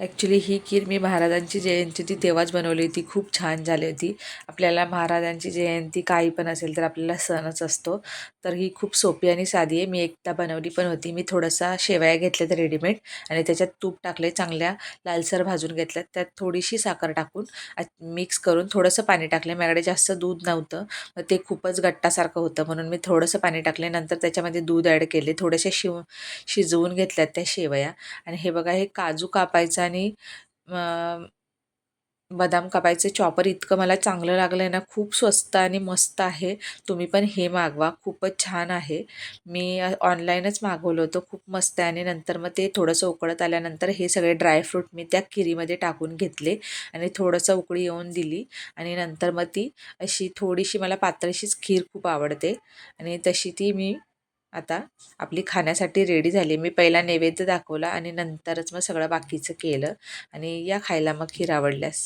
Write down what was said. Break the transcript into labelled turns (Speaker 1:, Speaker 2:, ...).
Speaker 1: Actually ही खीर मी महाराजांची जयंती ती तेव्हाच बनवली होती. खूप छान झाली होती. आपल्याला महाराजांची जयंती काही पण असेल तर आपल्याला सणच असतो. तर ही खूप सोपी आणि साधी आहे. मी एकदा बनवली पण होती. मी थोडासा शेवया घेतल्यात रेडीमेड आणि त्याच्यात तूप टाकले चांगल्या लालसर भाजून घेतल्यात. त्यात थोडीशी साखर टाकून मिक्स करून थोडंसं पाणी टाकले माझ्याकडे जास्त दूध नव्हतं. मग ते खूपच गट्टासारखं होतं. म्हणून मी थोडंसं पाणी टाकले नंतर त्याच्यामध्ये दूध ॲड केले थोडेसे शिव शिजवून घेतल्यात त्या शेवया. आणि हे बघा हे काजू कापायचं आणि बदाम कापायचं चॉपर इतकं मला चांगलं लागलं आहे ना खूप स्वस्त आणि मस्त आहे. तुम्ही पण हे मागवा खूपच छान आहे. मी ऑनलाईनच मागवलं होतं खूप मस्त आहे. आणि नंतर मग ते थोडंसं उकळत आल्यानंतर हे सगळे ड्रायफ्रूट मी त्या खिरीमध्ये टाकून घेतले आणि थोडंसं उकळी येऊन दिली. आणि नंतर मग ती अशी थोडीशी मला पातळशीच खीर खूप आवडते. आणि तशी ती मी आता आपली खाण्यासाठी रेडी झाली. मी पहिला नैवेद्य दाखवला आणि नंतरच मग सगळं बाकीचं केलं आणि या खायला मग खीर आवडल्यास.